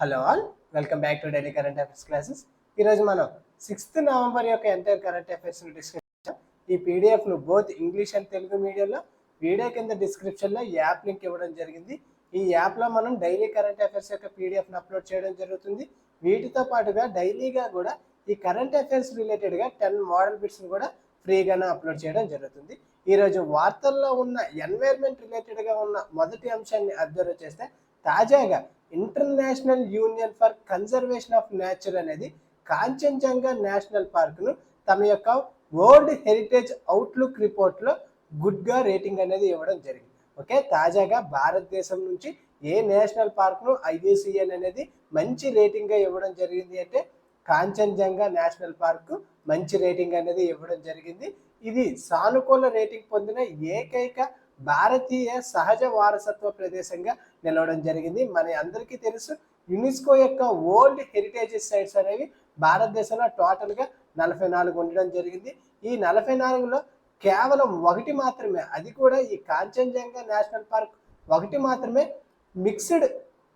Hello all welcome back to daily current affairs classes. ఈరోజు మనం sixth November యొక్క entire current affairs discuss చేద్దాం. ఈ పీడిఎఫ్ను బోత్ ఇంగ్లీష్ అండ్ తెలుగు మీడియంలో వీడియో కింద డిస్క్రిప్షన్లో యాప్ లింక్ ఇవ్వడం జరిగింది. ఈ యాప్లో మనం డైలీ కరెంట్ అఫైర్స్ యొక్క పీడిఎఫ్ను అప్లోడ్ చేయడం జరుగుతుంది. వీటితో పాటుగా డైలీగా కూడా ఈ కరెంట్ అఫైర్స్ రిలేటెడ్గా టెన్ మోడల్ బిట్స్ని కూడా ఫ్రీగానే అప్లోడ్ చేయడం జరుగుతుంది. ఈరోజు వార్తల్లో ఉన్న ఎన్వైర్న్మెంట్ రిలేటెడ్గా ఉన్న మొదటి అంశాన్ని అబ్జర్వ్ చేస్తే తాజాగా international union for conservation of nature అనేది కాంచన్జంగా నేషనల్ పార్క్ను తమ యొక్క వరల్డ్ హెరిటేజ్ అవుట్లుక్ రిపోర్ట్లో గుడ్గా రేటింగ్ అనేది ఇవ్వడం జరిగింది. ఓకే? తాజాగా భారతదేశం నుంచి ఏ నేషనల్ పార్క్ను ఐయుసిఎన్ అనేది మంచి రేటింగ్గా ఇవ్వడం జరిగింది అంటే కాంచన్జంగా నేషనల్ పార్క్ మంచి రేటింగ్ అనేది ఇవ్వడం జరిగింది. ఇది సానుకూల రేటింగ్ పొందిన ఏకైక భారతీయ సహజ వారసత్వ ప్రదేశంగా నిలవడం జరిగింది. మన అందరికీ తెలుసు యునెస్కో యొక్క వరల్డ్ హెరిటేజ్ సైట్స్ అనేవి భారతదేశంలో టోటల్గా నలభై నాలుగు ఉండడం జరిగింది. ఈ నలభై నాలుగులో కేవలం ఒకటి మాత్రమే అది కూడా ఈ కాంచన్జంగా నేషనల్ పార్క్ ఒకటి మాత్రమే మిక్స్డ్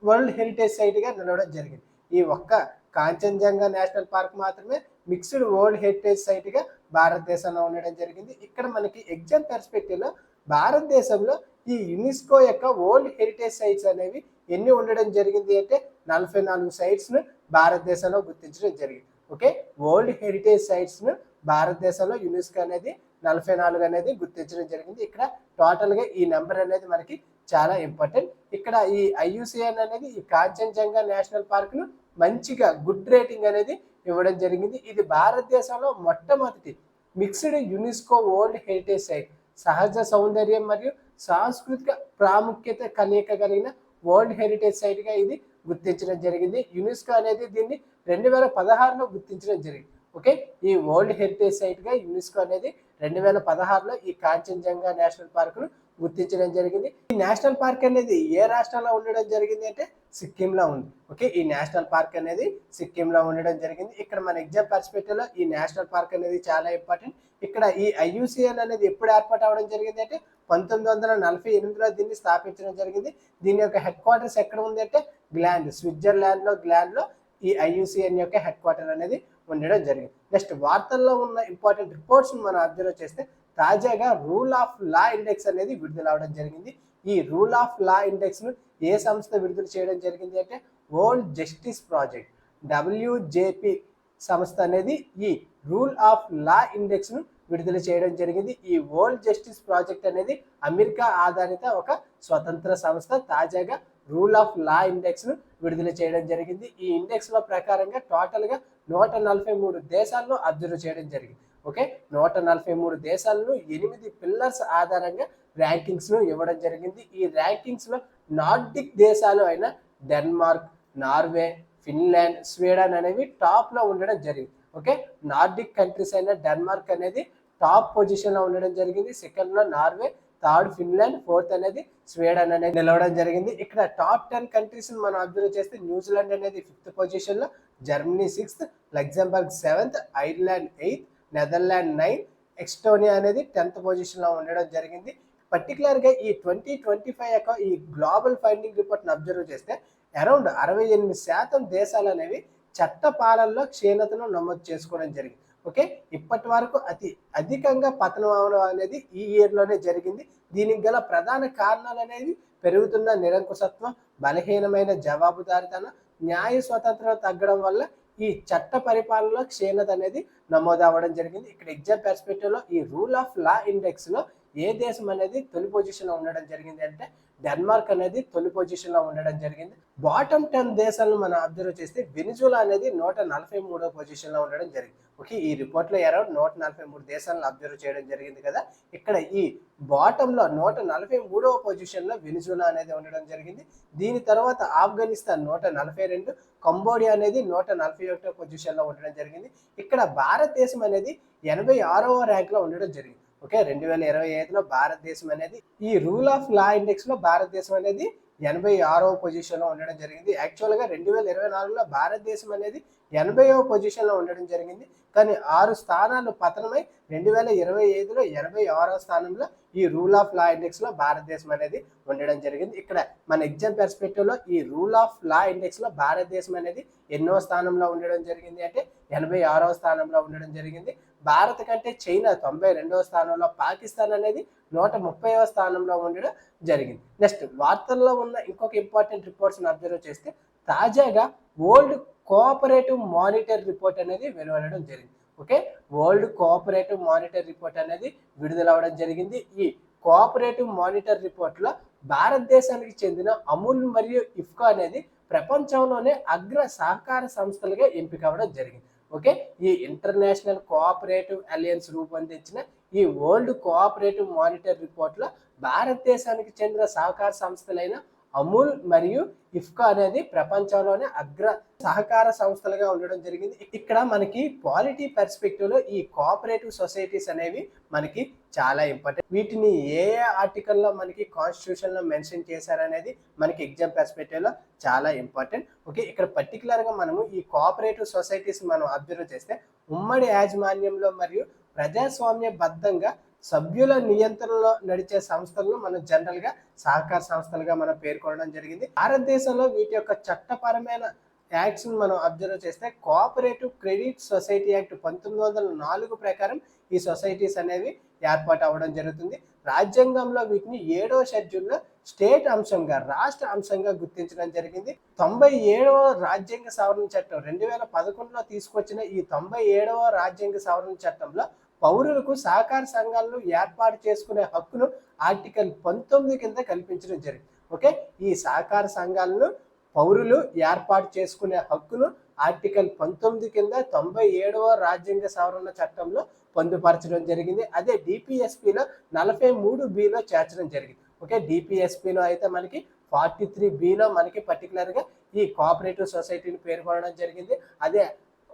వరల్డ్ హెరిటేజ్ సైట్గా నిలవడం జరిగింది. ఈ ఒక్క కాంచన్జంగా నేషనల్ పార్క్ మాత్రమే మిక్స్డ్ వరల్డ్ హెరిటేజ్ సైట్గా భారతదేశంలో ఉండడం జరిగింది. ఇక్కడ మనకి ఎగ్జామ్ పెర్స్పెక్టివ్లో భారతదేశంలో ఈ యునెస్కో యొక్క వరల్డ్ హెరిటేజ్ సైట్స్ అనేవి ఎన్ని ఉండడం జరిగింది అంటే నలభై నాలుగు సైట్స్ను భారతదేశంలో గుర్తించడం జరిగింది. ఓకే? వరల్డ్ హెరిటేజ్ సైట్స్ను భారతదేశంలో యునెస్కో అనేది నలభై నాలుగు అనేది గుర్తించడం జరిగింది. ఇక్కడ టోటల్గా ఈ నెంబర్ అనేది మనకి చాలా ఇంపార్టెంట్. ఇక్కడ ఈ ఐయుసిఎన్ అనేది ఈ కాంచన్జంగా నేషనల్ పార్క్ను మంచిగా గుడ్ రేటింగ్ అనేది ఇవ్వడం జరిగింది. ఇది భారతదేశంలో మొట్టమొదటి mixed UNESCO world heritage site. సహజ సౌందర్యం మరియు సాంస్కృతిక ప్రాముఖ్యత కలయిక కలిగిన వరల్డ్ హెరిటేజ్ సైట్గా ఇది గుర్తించడం జరిగింది. యునెస్కో అనేది దీన్ని రెండు వేల పదహారులో గుర్తించడం జరిగింది. ఓకే? ఈ వరల్డ్ హెరిటేజ్ సైట్గా యునెస్కో అనేది రెండు వేల పదహారులో ఈ కాంచన్జంగా నేషనల్ పార్కును గుర్తించడం జరిగింది. ఈ నేషనల్ పార్క్ అనేది ఏ రాష్ట్రంలో ఉండడం జరిగింది అంటే సిక్కింలో ఉంది. ఓకే? ఈ నేషనల్ పార్క్ అనేది సిక్కింలో ఉండడం జరిగింది. ఇక్కడ మన ఎగ్జామ్ పర్స్పెక్టివ్లో ఈ నేషనల్ పార్క్ అనేది చాలా ఇంపార్టెంట్. ఇక్కడ ఈ ఐయుసిఎన్ అనేది ఎప్పుడు ఏర్పాటు అవ్వడం జరిగింది అంటే పంతొమ్మిది వందల నలభై ఎనిమిదిలో దీన్ని స్థాపించడం జరిగింది. దీని యొక్క హెడ్ క్వార్టర్స్ ఎక్కడ ఉంది అంటే గ్లాండ్ స్విట్జర్లాండ్లో గ్లాండ్లో ఈ ఐయుసిఎన్ యొక్క హెడ్ క్వార్టర్ అనేది ఉండడం జరిగింది. నెక్స్ట్ వార్తల్లో ఉన్న ఇంపార్టెంట్ రిపోర్ట్స్ మనం అబ్జర్వ్ చేస్తే తాజాగా రూల్ ఆఫ్ లా ఇండెక్స్ అనేది విడుదల అవడం జరిగింది. ఈ రూల్ ఆఫ్ లా ఇండెక్స్ను ఏ సంస్థ విడుదల చేయడం జరిగింది అంటే వరల్డ్ జస్టిస్ ప్రాజెక్ట్ డబ్ల్యూజేపీ సంస్థ అనేది ఈ రూల్ ఆఫ్ లా ఇండెక్స్ను విడుదల చేయడం జరిగింది. ఈ వరల్డ్ జస్టిస్ ప్రాజెక్ట్ అనేది అమెరికా ఆధారిత ఒక స్వతంత్ర సంస్థ తాజాగా రూల్ ఆఫ్ లా ఇండెక్స్ను విడుదల చేయడం జరిగింది. ఈ ఇండెక్స్లో ప్రకారంగా టోటల్గా నూట నలభై మూడు దేశాలను అబ్జర్వ్ చేయడం జరిగింది. ఓకే? నూట నలభై మూడు దేశాలను ఎనిమిది పిల్లర్స్ ఆధారంగా ర్యాంకింగ్స్ను ఇవ్వడం జరిగింది. ఈ ర్యాంకింగ్స్లో నార్డిక్ దేశాలు అయిన డెన్మార్క్ నార్వే ఫిన్లాండ్ స్వీడన్ అనేవి టాప్లో ఉండడం జరిగింది. ఓకే? నార్డిక్ కంట్రీస్ అయిన డెన్మార్క్ అనేది టాప్ పొజిషన్లో ఉండడం జరిగింది. సెకండ్లో నార్వే థర్డ్ ఫిన్లాండ్ ఫోర్త్ అనేది స్వీడన్ అనేది నిలవడం జరిగింది. ఇక్కడ టాప్ టెన్ కంట్రీస్ మనం అబ్జర్వ్ చేస్తే న్యూజిలాండ్ అనేది ఫిఫ్త్ పొజిషన్లో Germany sixth Luxembourg seventh Ireland eighth Netherland nine Estonia అనేది టెన్త్ పొజిషన్లో ఉండడం జరిగింది. పర్టికులర్గా ఈ ట్వంటీ ట్వంటీ ఫైవ్ యొక్క ఈ గ్లోబల్ ఫైండింగ్ రిపోర్ట్ని అబ్జర్వ్ చేస్తే అరౌండ్ అరవై ఎనిమిది శాతం దేశాలు అనేవి చట్ట పాలనలో క్షీణతను నమోదు చేసుకోవడం జరిగింది. ఓకే? ఇప్పటి వరకు అతి అధికంగా పతనం అవడం అనేది ఈ ఇయర్లోనే జరిగింది. దీనికి గల ప్రధాన కారణాలు అనేవి పెరుగుతున్న నిరంకుశత్వం బలహీనమైన జవాబుదారితనం న్యాయ స్వతంత్రం తగ్గడం వల్ల ఈ చట్ట పరిపాలనలో క్షీణత అనేది నమోదు అవ్వడం జరిగింది. ఇక్కడ ఎగ్జామ్ పెర్స్పెక్టివ్లో ఈ రూల్ ఆఫ్ లా ఇండెక్స్లో ఏ దేశం అనేది తొలి పొజిషన్లో ఉండడం జరిగింది అంటే డెన్మార్క్ అనేది తొలి పొజిషన్లో ఉండడం జరిగింది. బాటమ్ టెన్ దేశాలను మనం అబ్జర్వ్ చేస్తే వెనిజులా అనేది నూట నలభై మూడో పొజిషన్లో ఉండడం జరిగింది. ఓకే ఈ రిపోర్ట్లో అరౌండ్ నూట నలభై మూడు దేశాలను అబ్జర్వ్ చేయడం జరిగింది కదా. ఇక్కడ ఈ బాటంలో నూట నలభై మూడవ పొజిషన్లో వెనిజులా అనేది ఉండడం జరిగింది. దీని తర్వాత ఆఫ్ఘనిస్తాన్ నూట నలభై రెండు కంబోడియా అనేది నూట నలభై ఒకటో పొజిషన్లో ఉండడం జరిగింది. ఇక్కడ భారతదేశం అనేది ఎనభై ఆరవ ర్యాంక్లో ఉండడం జరిగింది. ఓకే రెండు వేల ఇరవై ఐదులో భారతదేశం అనేది ఈ రూల్ ఆఫ్ లా ఇండెక్స్లో భారతదేశం అనేది ఎనభై ఆరవ పొజిషన్లో ఉండడం జరిగింది. యాక్చువల్గా రెండు వేల ఇరవై నాలుగులో భారతదేశం అనేది ఎనభైవ పొజిషన్లో ఉండడం జరిగింది. కానీ ఆరు స్థానాలు పతనమై రెండు వేల ఇరవై ఐదులో ఎనభై ఆరో స్థానంలో ఈ రూల్ ఆఫ్ లా ఇండెక్స్లో భారతదేశం అనేది ఉండడం జరిగింది. ఇక్కడ మన ఎగ్జామ్ పెర్స్పెక్టివ్లో ఈ రూల్ ఆఫ్ లా ఇండెక్స్లో భారతదేశం అనేది ఎన్నో స్థానంలో ఉండడం జరిగింది. అంటే ఎనభై ఆరవ స్థానంలో ఉండడం జరిగింది. భారత్ కంటే చైనా తొంభై రెండవ స్థానంలో పాకిస్తాన్ అనేది నూట ముప్పైవ స్థానంలో ఉండడం జరిగింది. నెక్స్ట్ వార్తల్లో ఉన్న ఇంకొక ఇంపార్టెంట్ రిపోర్ట్స్ అబ్జర్వ్ చేస్తే తాజాగా ఓల్డ్ కోఆపరేటివ్ మానిటర్ రిపోర్ట్ అనేది వెలువడడం జరిగింది. Okay? World cooperative monitor report అనేది విడుదలవడం జరిగింది. ఈ కోఆపరేటివ్ మానిటర్ రిపోర్ట్లో భారతదేశానికి చెందిన అమూల్ మరియు ఇఫ్కో అనేది ప్రపంచంలోనే అగ్ర సహకార సంస్థలుగా ఎంపిక అవ్వడం జరిగింది. ఓకే? ఈ ఇంటర్నేషనల్ కోఆపరేటివ్ అలయన్స్ రూపొందించిన ఈ వరల్డ్ కోఆపరేటివ్ మానిటర్ రిపోర్ట్లో భారతదేశానికి చెందిన సహకార సంస్థలైన అమూల్ మరియు ఇఫ్కా అనేది ప్రపంచంలోనే అగ్ర సహకార సంస్థలుగా ఉండడం జరిగింది. ఇక్కడ మనకి పాలిటీ పర్స్పెక్టివ్లో ఈ కోఆపరేటివ్ సొసైటీస్ అనేవి మనకి చాలా ఇంపార్టెంట్. వీటిని ఏ ఏ ఆర్టికల్లో మనకి కాన్స్టిట్యూషన్లో మెన్షన్ చేశారనేది మనకి ఎగ్జామ్ పర్స్పెక్టివ్లో చాలా ఇంపార్టెంట్. ఓకే ఇక్కడ పర్టికులర్గా మనము ఈ కోఆపరేటివ్ సొసైటీస్ మనం అబ్జర్వ్ చేస్తే ఉమ్మడి యాజమాన్యంలో మరియు ప్రజాస్వామ్య బద్ధంగా సభ్యుల నియంత్రణలో నడిచే సంస్థలను మనం జనరల్గా సహకార సంస్థలుగా మనం పేర్కొనడం జరిగింది. భారతదేశంలో వీటి యొక్క చట్టపరమైన యాక్ట్స్ మనం అబ్జర్వ్ చేస్తే కోఆపరేటివ్ క్రెడిట్ సొసైటీ యాక్ట్ పంతొమ్మిది వందల నాలుగు ప్రకారం ఈ సొసైటీస్ అనేవి ఏర్పాటు అవ్వడం జరుగుతుంది. రాజ్యాంగంలో వీటిని ఏడవ షెడ్యూల్లో స్టేట్ అంశంగా రాష్ట్ర అంశంగా గుర్తించడం జరిగింది. తొంభై ఏడవ రాజ్యాంగ సవరణ చట్టం రెండు వేల పదకొండులో తీసుకొచ్చిన ఈ తొంభై ఏడవ రాజ్యాంగ సవరణ చట్టంలో పౌరులకు సహకార సంఘాలను ఏర్పాటు చేసుకునే హక్కును ఆర్టికల్ పంతొమ్మిది కింద కల్పించడం జరిగింది. ఓకే? ఈ సహకార సంఘాలను పౌరులు ఏర్పాటు చేసుకునే హక్కును ఆర్టికల్ పంతొమ్మిది కింద తొంభై ఏడవ రాజ్యాంగ సవరణ చట్టంలో పొందుపరచడం జరిగింది. అదే డిపిఎస్పిలో నలభై మూడు బిలో చేర్చడం జరిగింది. ఓకే? డిపిఎస్పిలో అయితే మనకి ఫార్టీ త్రీ బిలో మనకి పర్టికులర్గా ఈ కోఆపరేటివ్ సొసైటీని పేర్కొనడం జరిగింది. అదే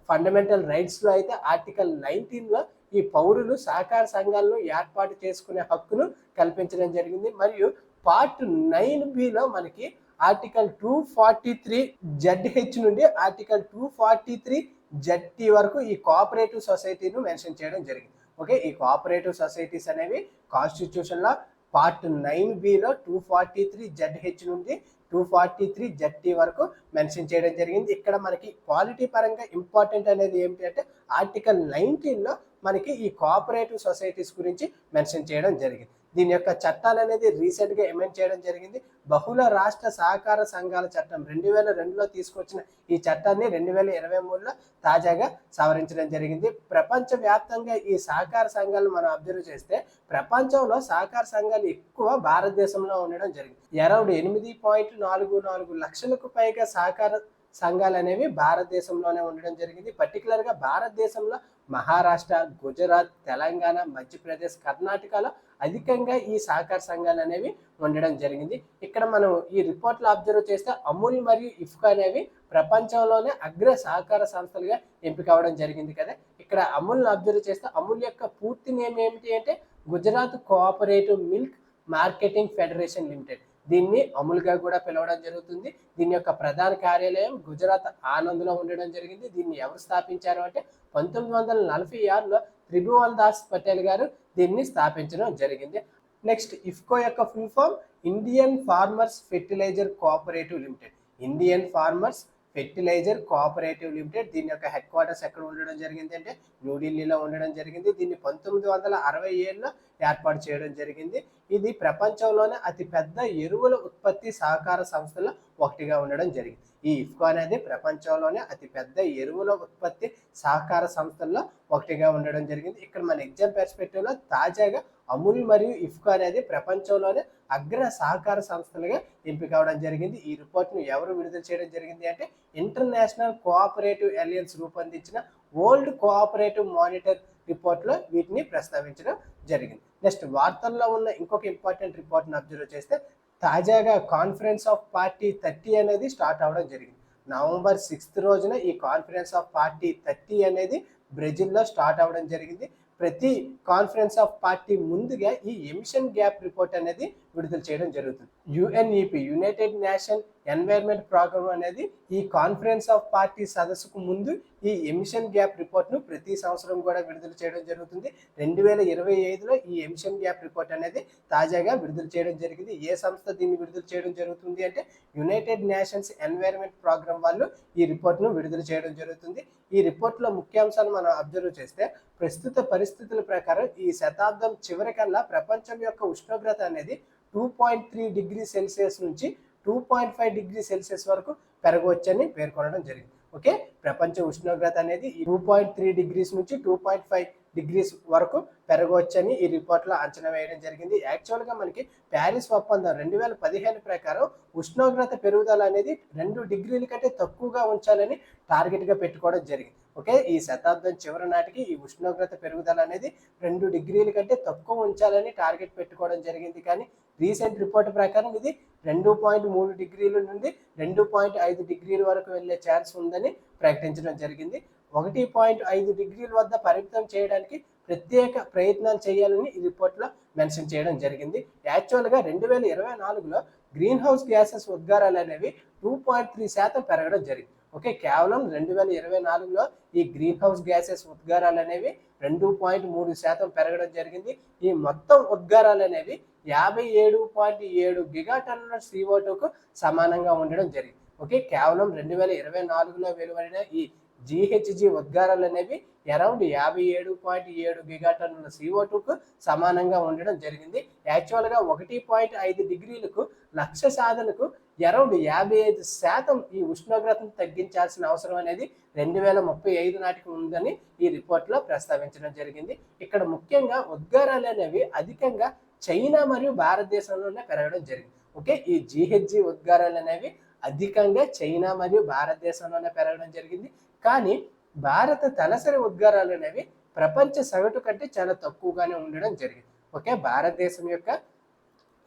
ఫండమెంటల్ రైట్స్లో అయితే ఆర్టికల్ నైన్టీన్లో ఈ పౌరులు సహకార సంఘాలను ఏర్పాటు చేసుకునే హక్కును కల్పించడం జరిగింది. మరియు పార్ట్ నైన్ బిలో మనకి article two forty three ZH నుండి article two forty three ZT వరకు ఈ కోఆపరేటివ్ సొసైటీను మెన్షన్ చేయడం జరిగింది. ఓకే ఈ కోఆపరేటివ్ సొసైటీస్ అనేవి కాన్స్టిట్యూషన్లో part nine below two forty three ZH నుండి టూ ఫార్టీ త్రీ జెడ్టీ వరకు మెన్షన్ చేయడం జరిగింది. ఇక్కడ మనకి క్వాలిటీ పరంగా ఇంపార్టెంట్ అనేది ఏమిటి అంటే ఆర్టికల్ నైన్టీన్లో మనకి ఈ కోఆపరేటివ్ సొసైటీస్ గురించి మెన్షన్ చేయడం జరిగింది. దీని యొక్క చట్టాలు అనేది రీసెంట్గా ఎమెండ్ చేయడం జరిగింది. బహుళ రాష్ట్ర సహకార సంఘాల చట్టం రెండు వేల రెండులో తీసుకొచ్చిన ఈ చట్టాన్ని రెండు వేల ఇరవై మూడులో తాజాగా సవరించడం జరిగింది. ప్రపంచవ్యాప్తంగా ఈ సహకార సంఘాలను మనం అబ్జర్వ్ చేస్తే ప్రపంచంలో సహకార సంఘాలు ఎక్కువ భారతదేశంలో ఉండడం జరిగింది. అరౌండ్ ఎనిమిది పాయింట్ నాలుగు నాలుగు లక్షలకు పైగా సహకార సంఘాలు అనేవి భారతదేశంలోనే ఉండడం జరిగింది. పర్టికులర్గా భారతదేశంలో మహారాష్ట్ర గుజరాత్ తెలంగాణ మధ్యప్రదేశ్ కర్ణాటకలో అధికంగా ఈ సహకార సంఘాలు అనేవి ఉండడం జరిగింది. ఇక్కడ మనం ఈ రిపోర్ట్లో అబ్జర్వ్ చేస్తే అమూల్ మరియు ఇఫ్కా అనేవి ప్రపంచంలోనే అగ్ర సహకార సంస్థలుగా ఎంపిక అవ్వడం జరిగింది కదా. ఇక్కడ అమూల్ని అబ్జర్వ్ చేస్తే అమూల్ యొక్క పూర్తి నేమ్ ఏమిటి అంటే Gujarat cooperative milk marketing federation limited. దీన్ని అమూల్గా కూడా పిలవడం జరుగుతుంది. దీని యొక్క ప్రధాన కార్యాలయం గుజరాత్ ఆనంద్లో ఉండడం జరిగింది. దీన్ని ఎవరు స్థాపించారు అంటే పంతొమ్మిది వందల నలభై ఆరులో త్రిభువన్ దాస్ పటేల్ గారు దీన్ని స్థాపించడం జరిగింది. నెక్స్ట్ ఇఫ్కో యొక్క full form Indian farmers fertilizer cooperative limited. Indian farmers fertilizer cooperative limited దీని యొక్క హెడ్ క్వార్టర్స్ ఎక్కడ ఉండడం జరిగింది అంటే న్యూఢిల్లీలో ఉండడం జరిగింది. దీన్ని పంతొమ్మిది వందల అరవై ఏడులో ఏర్పాటు చేయడం జరిగింది. ఇది ప్రపంచంలోనే అతి పెద్ద ఎరువుల ఉత్పత్తి సహకార సంస్థలో ఒకటిగా ఉండడం జరిగింది. ఈ ఇఫ్కో అనేది ప్రపంచంలోనే అతి పెద్ద ఎరువుల ఉత్పత్తి సహకార సంస్థల్లో ఒకటిగా ఉండడం జరిగింది. ఇక్కడ మన ఎగ్జామ్ పెర్స్పెక్టివ్లో తాజాగా అమూల్ మరియు ఇఫ్కో అనేది ప్రపంచంలోనే అగ్ర సహకార సంస్థలుగా ఎంపిక అవడం జరిగింది. ఈ రిపోర్ట్ను ఎవరు విడుదల చేయడం జరిగింది అంటే ఇంటర్నేషనల్ కోఆపరేటివ్ అలయన్స్ రూపొందించిన వరల్డ్ కోఆపరేటివ్ మానిటర్ రిపోర్ట్లో వీటిని ప్రస్తావించడం జరిగింది. నెక్స్ట్ వార్తల్లో ఉన్న ఇంకొక ఇంపార్టెంట్ రిపోర్ట్ని అబ్జర్వ్ చేస్తే తాజాగా కాన్ఫరెన్స్ ఆఫ్ పార్టీ థర్టీ అనేది స్టార్ట్ అవ్వడం జరిగింది. నవంబర్ సిక్స్త్ రోజున ఈ కాన్ఫరెన్స్ ఆఫ్ పార్టీ థర్టీ అనేది బ్రెజిల్లో స్టార్ట్ అవ్వడం జరిగింది. ప్రతి కాన్ఫరెన్స్ ఆఫ్ పార్టీ ముందుగా ఈ ఎమిషన్ గ్యాప్ రిపోర్ట్ అనేది విడుదల చేయడం జరుగుతుంది. UNEP united nation environment programme అనేది ఈ కాన్ఫరెన్స్ ఆఫ్ పార్టీ సదస్సుకు ముందు ఈ ఎమిషన్ గ్యాప్ రిపోర్ట్ను ప్రతి సంవత్సరం కూడా విడుదల చేయడం జరుగుతుంది. రెండు వేల ఇరవై ఐదులో ఈ ఎమిషన్ గ్యాప్ రిపోర్ట్ అనేది తాజాగా విడుదల చేయడం జరిగింది. ఏ సంస్థ దీన్ని విడుదల చేయడం జరుగుతుంది అంటే యునైటెడ్ నేషన్స్ ఎన్వైర్న్మెంట్ ప్రోగ్రామ్ వాళ్ళు ఈ రిపోర్ట్ను విడుదల చేయడం జరుగుతుంది. ఈ రిపోర్ట్లో ముఖ్యాంశాలు మనం అబ్జర్వ్ చేస్తే ప్రస్తుత పరిస్థితుల ప్రకారం ఈ శతాబ్దం చివరికల్లా ప్రపంచం యొక్క ఉష్ణోగ్రత అనేది two point three degree celsius నుంచి two point five degree celsius వరకు పెరగవచ్చని పేర్కొనడం జరిగింది. ఓకే? ప్రపంచ ఉష్ణోగ్రత అనేది టూ పాయింట్ త్రీ డిగ్రీస్ నుంచి టూ పాయింట్ ఫైవ్ డిగ్రీస్ వరకు పెరగవచ్చని ఈ రిపోర్ట్లో అంచనా వేయడం జరిగింది. యాక్చువల్గా మనకి ప్యారిస్ ఒప్పందం రెండు వేల పదిహేను ప్రకారం ఉష్ణోగ్రత పెరుగుదల అనేది రెండు డిగ్రీల కంటే తక్కువగా ఉంచాలని టార్గెట్గా పెట్టుకోవడం జరిగింది. ఓకే? ఈ శతాబ్దం చివరి నాటికి ఈ ఉష్ణోగ్రత పెరుగుదల అనేది రెండు డిగ్రీల కంటే తక్కువ ఉంచాలని టార్గెట్ పెట్టుకోవడం జరిగింది. కానీ రీసెంట్ రిపోర్ట్ ప్రకారం ఇది రెండు పాయింట్ మూడు డిగ్రీల నుండి రెండు పాయింట్ ఐదు డిగ్రీల వరకు వెళ్ళే ఛాన్స్ ఉందని ప్రకటించడం జరిగింది. ఒకటి పాయింట్ ఐదు డిగ్రీల వద్ద పరిమితం చేయడానికి ప్రత్యేక ప్రయత్నాలు చేయాలని ఈ రిపోర్ట్లో మెన్షన్ చేయడం జరిగింది. యాక్చువల్గా రెండు వేల ఇరవై నాలుగులో గ్రీన్ హౌస్ గ్యాసెస్ ఉద్గారాలు అనేవి టూ పాయింట్ త్రీ శాతం పెరగడం జరిగింది. ఓకే కేవలం రెండు వేల ఇరవై నాలుగులో ఈ గ్రీన్ హౌస్ గ్యాసెస్ ఉద్గారాలు అనేవి రెండు పాయింట్ మూడు శాతం పెరగడం జరిగింది. ఈ మొత్తం ఉద్గారాలు అనేవి యాభై ఏడు పాయింట్ ఏడు గిగా టన్నుల సిఓ టూకు సమానంగా ఉండడం జరిగింది. ఓకే కేవలం రెండు వేల ఇరవై నాలుగులో వెలువడిన ఈ జిహెచ్జి ఉద్గారాలు అనేవి అరౌండ్ యాభై ఏడు పాయింట్ ఏడు గిగాటన్నుల సిఓ టూకు సమానంగా ఉండడం జరిగింది. యాక్చువల్గా ఒకటి పాయింట్ ఐదు డిగ్రీలకు లక్ష్య సాధనకు అరౌండ్ యాభై ఐదు శాతం ఈ ఉష్ణోగ్రతను తగ్గించాల్సిన అవసరం అనేది రెండు వేల ముప్పై ఐదు నాటికి ఉందని ఈ రిపోర్ట్లో ప్రస్తావించడం జరిగింది. ఇక్కడ ముఖ్యంగా ఉద్గారాలు అనేవి అధికంగా చైనా మరియు భారతదేశంలోనే పెరగడం జరిగింది. ఓకే ఈ జిహెచ్జి ఉద్గారాలు అనేవి అధికంగా చైనా మరియు భారతదేశంలోనే పెరగడం జరిగింది. కానీ భారత తలసరి ఉద్గారాలు అనేవి ప్రపంచ సగటు కంటే చాలా తక్కువగానే ఉండడం జరిగింది. ఓకే? భారతదేశం యొక్క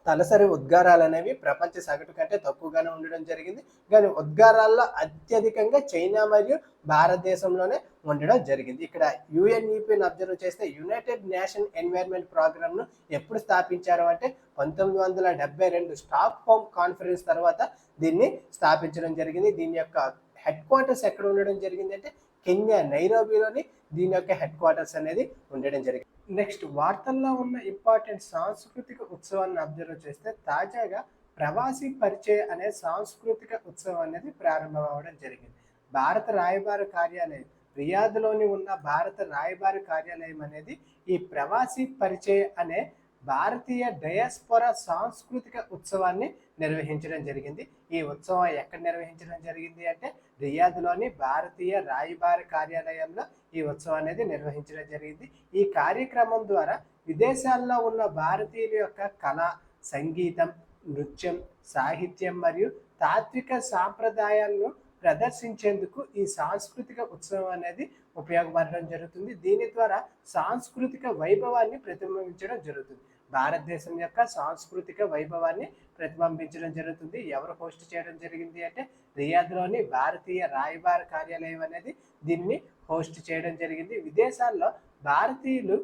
తలసరి ఉద్గారాలు అనేవి ప్రపంచ సగటు కంటే తక్కువగానే ఉండడం జరిగింది. కానీ ఉద్గారాల్లో అత్యధికంగా చైనా మరియు భారతదేశంలోనే ఉండడం జరిగింది. ఇక్కడ యుఎన్ఈపిని అబ్జర్వ్ చేస్తే యునైటెడ్ నేషన్ ఎన్వైర్న్మెంట్ ప్రోగ్రామ్ను ఎప్పుడు స్థాపించారు అంటే పంతొమ్మిది వందల డెబ్బై రెండు స్టాక్ హోమ్ కాన్ఫరెన్స్ తర్వాత దీన్ని స్థాపించడం జరిగింది. దీని యొక్క హెడ్ క్వార్టర్స్ ఎక్కడ ఉండడం జరిగింది అంటే కెన్యా నైరోబీలోని దీని యొక్క హెడ్ క్వార్టర్స్ అనేది ఉండడం జరిగింది. నెక్స్ట్ వార్తల్లో ఉన్న ఇంపార్టెంట్ సాంస్కృతిక ఉత్సవాన్ని అబ్జర్వ్ చేస్తే తాజాగా ప్రవాసీ పరిచయ అనే సాంస్కృతిక ఉత్సవం అనేది ప్రారంభం అవ్వడం జరిగింది. భారత రాయబార కార్యాలయం రియాద్లోని ఉన్న భారత రాయబార కార్యాలయం అనేది ఈ ప్రవాసీ పరిచయ అనే భారతీయ డయాస్పొరా సాంస్కృతిక ఉత్సవాన్ని నిర్వహించడం జరిగింది. ఈ ఉత్సవం ఎక్కడ నిర్వహించడం జరిగింది అంటే రియాద్లోని భారతీయ రాయబార కార్యాలయంలో ఈ ఉత్సవం అనేది నిర్వహించడం జరిగింది. ఈ కార్యక్రమం ద్వారా విదేశాల్లో ఉన్న భారతీయుల యొక్క కళ సంగీతం నృత్యం సాహిత్యం మరియు తాత్విక సాంప్రదాయాలను ప్రదర్శించేందుకు ఈ సాంస్కృతిక ఉత్సవం అనేది ఉపయోగపడడం జరుగుతుంది. దీని ద్వారా సాంస్కృతిక వైభవాన్ని ప్రతిబింబించడం జరుగుతుంది. భారతదేశం యొక్క సాంస్కృతిక వైభవాన్ని ప్రతిబింబించడం జరుగుతుంది. ఎవరు హోస్ట్ చేయడం జరిగింది అంటే రియాద్లోని భారతీయ రాయబార కార్యాలయం అనేది దీన్ని హోస్ట్ చేయడం జరిగింది. విదేశాల్లో భారతీయులు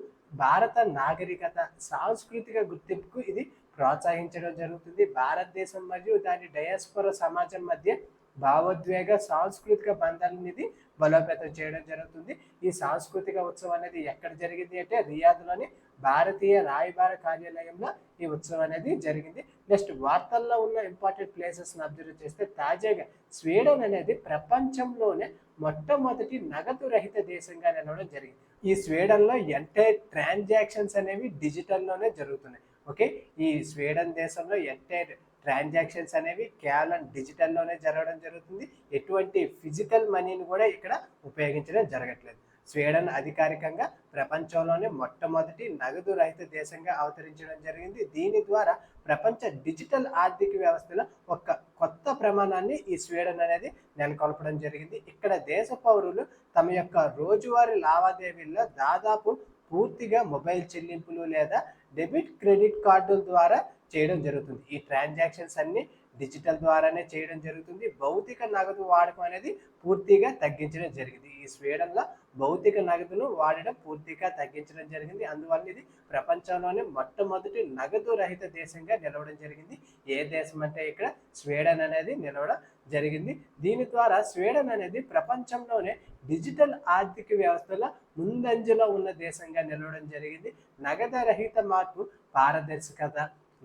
భారత నాగరికత సాంస్కృతిక గుర్తింపుకు ఇది ప్రోత్సహించడం జరుగుతుంది. భారతదేశం మరియు దాని డయాస్పొర సమాజం మధ్య భావోద్వేగ సాంస్కృతిక బంధాలను ఇది బలోపేతం చేయడం జరుగుతుంది. ఈ సాంస్కృతిక ఉత్సవం అనేది ఎక్కడ జరిగింది అంటే రియాద్లోని భారతీయ రాయబార కార్యాలయంలో ఈ ఉత్సవం అనేది జరిగింది. నెక్స్ట్ వార్తల్లో ఉన్న ఇంపార్టెంట్ ప్లేసెస్ అబ్జర్వ్ చేస్తే తాజాగా స్వీడన్ అనేది ప్రపంచంలోనే మొట్టమొదటి నగదు రహిత దేశంగా నిలవడం జరిగింది. ఈ స్వీడన్లో ఎంటైర్ ట్రాన్సాక్షన్స్ అనేవి డిజిటల్లోనే జరుగుతున్నాయి. ఓకే ఈ స్వీడన్ దేశంలో ఎంటైర్ ట్రాన్సాక్షన్స్ అనేవి కేవలం డిజిటల్లోనే జరగడం జరుగుతుంది. ఎటువంటి ఫిజికల్ మనీని కూడా ఇక్కడ ఉపయోగించడం జరగట్లేదు. స్వీడన్ అధికారికంగా ప్రపంచంలోనే మొట్టమొదటి నగదు రహిత దేశంగా అవతరించడం జరిగింది. దీని ద్వారా ప్రపంచ డిజిటల్ ఆర్థిక వ్యవస్థలో ఒక కొత్త ప్రమాణాన్ని ఈ స్వీడన్ అనేది నెలకొల్పడం జరిగింది. ఇక్కడ దేశ పౌరులు తమ యొక్క రోజువారీ లావాదేవీల్లో దాదాపు పూర్తిగా మొబైల్ చెల్లింపులు లేదా డెబిట్ క్రెడిట్ కార్డుల ద్వారా చేయడం జరుగుతుంది. ఈ ట్రాన్సాక్షన్స్ అన్ని డిజిటల్ ద్వారానే చేయడం జరుగుతుంది. భౌతిక నగదు వాడకం అనేది పూర్తిగా తగ్గించడం జరిగింది. ఈ స్వీడన్లో భౌతిక నగదును వాడడం పూర్తిగా తగ్గించడం జరిగింది. అందువల్ల ఇది ప్రపంచంలోనే మొట్టమొదటి నగదు రహిత దేశంగా నిలవడం జరిగింది. ఏ దేశం అంటే ఇక్కడ స్వీడన్ అనేది నిలవడం జరిగింది. దీని ద్వారా స్వీడన్ అనేది ప్రపంచంలోనే డిజిటల్ ఆర్థిక వ్యవస్థలో ముందంజలో ఉన్న దేశంగా నిలవడం జరిగింది. నగద రహిత మార్పు పారదర్శకత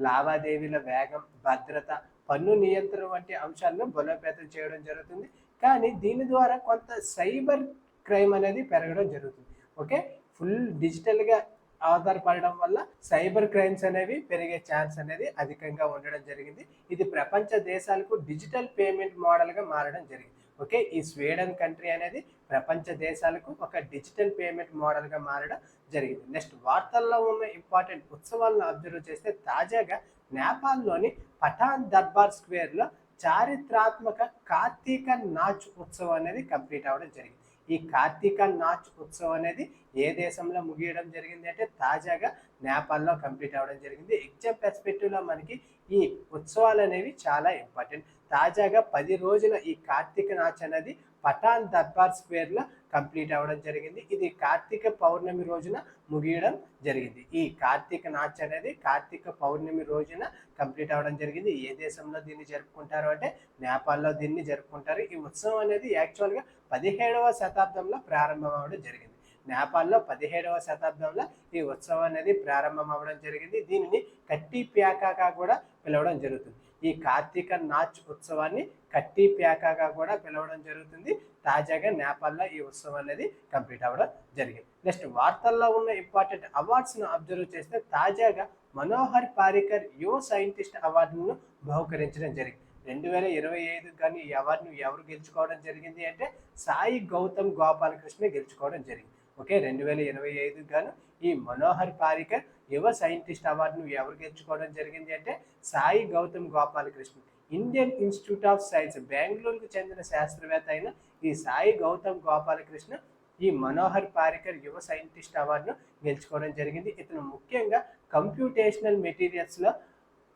లావాదేవీల వేగం భద్రత పన్ను నియంత్రణ వంటి అంశాలను బలోపేతం చేయడం జరుగుతుంది. కానీ దీని ద్వారా కొంత సైబర్ క్రైమ్ అనేది పెరగడం జరుగుతుంది. ఓకే? ఫుల్ డిజిటల్గా ఆధారపడడం వల్ల సైబర్ క్రైమ్స్ అనేవి పెరిగే ఛాన్స్ అనేది అధికంగా ఉండడం జరిగింది. ఇది ప్రపంచ దేశాలకు డిజిటల్ పేమెంట్ మోడల్గా మారడం జరిగింది. ఓకే ఈ స్వీడన్ కంట్రీ అనేది ప్రపంచ దేశాలకు ఒక డిజిటల్ పేమెంట్ మోడల్గా మారడం జరిగింది. నెక్స్ట్ వార్తల్లో ఉన్న ఇంపార్టెంట్ ఉత్సవాలను అబ్జర్వ్ చేస్తే తాజాగా నేపాల్లోని పఠాన్ దర్బార్ స్క్వేర్లో చారిత్రాత్మక కార్తీక నాచ్ ఉత్సవం అనేది కంప్లీట్ అవ్వడం జరిగింది. ఈ కార్తీక నాచ్ ఉత్సవం అనేది ఏ దేశంలో ముగియడం జరిగింది అంటే తాజాగా నేపాల్లో కంప్లీట్ అవ్వడం జరిగింది. ఎగ్జామ్ పెర్స్పెక్టివ్లో మనకి ఈ ఉత్సవాలు అనేవి చాలా ఇంపార్టెంట్. తాజాగా పది రోజుల ఈ కార్తీక నాచ్ అనేది పఠాన్ దర్బార్ స్క్వేర్లో కంప్లీట్ అవ్వడం జరిగింది. ఇది కార్తీక పౌర్ణమి రోజున ముగియడం జరిగింది. ఈ కార్తీక నాచ్ అనేది కార్తీక పౌర్ణమి రోజున కంప్లీట్ అవ్వడం జరిగింది. ఏ దేశంలో దీన్ని జరుపుకుంటారు అంటే నేపాల్లో దీన్ని జరుపుకుంటారు. ఈ ఉత్సవం అనేది యాక్చువల్గా పదిహేడవ శతాబ్దంలో ప్రారంభం అవ్వడం జరిగింది. నేపాల్లో పదిహేడవ శతాబ్దంలో ఈ ఉత్సవం అనేది ప్రారంభం అవ్వడం జరిగింది. దీనిని కట్టి ప్యాకాగా కూడా పిలవడం జరుగుతుంది. ఈ కార్తీక నాచ్ ఉత్సవాన్ని కట్టి ప్యాకాగా కూడా పిలవడం జరుగుతుంది. తాజాగా నేపాల్లో ఈ ఉత్సవం అనేది కంప్లీట్ అవ్వడం జరిగింది. నెక్స్ట్ వార్తల్లో ఉన్న ఇంపార్టెంట్ అవార్డ్స్ను అబ్జర్వ్ చేస్తే తాజాగా మనోహర్ పారికర్ యువ సైంటిస్ట్ అవార్డును బహుకరించడం జరిగింది. రెండు వేల ఇరవై ఐదు కానీ ఈ అవార్డును ఎవరు గెలుచుకోవడం జరిగింది అంటే సాయి గౌతమ్ గోపాలకృష్ణ గెలుచుకోవడం జరిగింది. ఓకే రెండు వేల ఇరవై ఐదు గాను ఈ మనోహర్ పారికర్ యువ సైంటిస్ట్ అవార్డును ఎవరు గెలుచుకోవడం జరిగింది అంటే Sai Gautam Gopalakrishna. Indian institute of science బెంగళూరుకు చెందిన శాస్త్రవేత్త అయిన ఈ సాయి గౌతమ్ గోపాలకృష్ణ ఈ మనోహర్ పారికర్ యువ సైంటిస్ట్ అవార్డును గెలుచుకోవడం జరిగింది. ఇతను ముఖ్యంగా కంప్యూటేషనల్ మెటీరియల్స్లో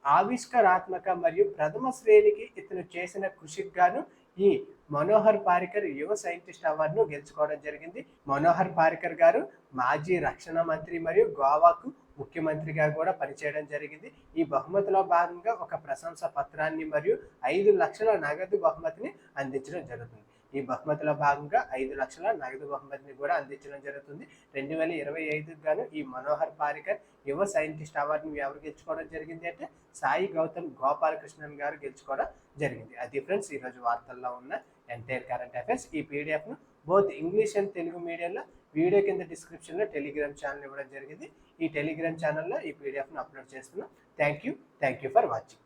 ఆవిష్కరాత్మక మరియు ప్రథమ శ్రేణికి ఇతను చేసిన కృషికి గాను ఈ మనోహర్ పారికర్ యువ సైంటిస్ట్ అవార్డును గెలుచుకోవడం జరిగింది. మనోహర్ పారికర్ గారు మాజీ రక్షణ మంత్రి మరియు గోవాకు ముఖ్యమంత్రిగా కూడా పనిచేయడం జరిగింది. ఈ బహుమతిలో భాగంగా ఒక ప్రశంస పత్రాన్ని మరియు ఐదు లక్షల నగదు బహుమతిని అందించడం జరుగుతుంది. ఈ బహుమతిలో భాగంగా ఐదు లక్షల నగదు బహుమతిని కూడా అందించడం జరుగుతుంది. రెండు వేల ఇరవై ఐదుకు గాను ఈ మనోహర్ పారికర్ యువ సైంటిస్ట్ అవార్డును ఎవరు గెలుచుకోవడం జరిగింది అంటే సాయి గౌతమ్ గోపాలకృష్ణన్ గారు గెలుచుకోవడం జరిగింది. అది ఫ్రెండ్స్ ఈరోజు వార్తల్లో ఉన్న ఎంటైర్ కరెంట్ అఫైర్స్ ఈ పీడిఎఫ్ను బోత్ ఇంగ్లీష్ అండ్ తెలుగు మీడియంలో వీడియో కింద డిస్క్రిప్షన్లో టెలిగ్రామ్ ఛానల్ ఇవ్వడం జరిగింది. ఈ టెలిగ్రామ్ ఛానల్లో ఈ పీడిఎఫ్ను అప్లోడ్ చేస్తున్నాం. Thank you thank you for watching.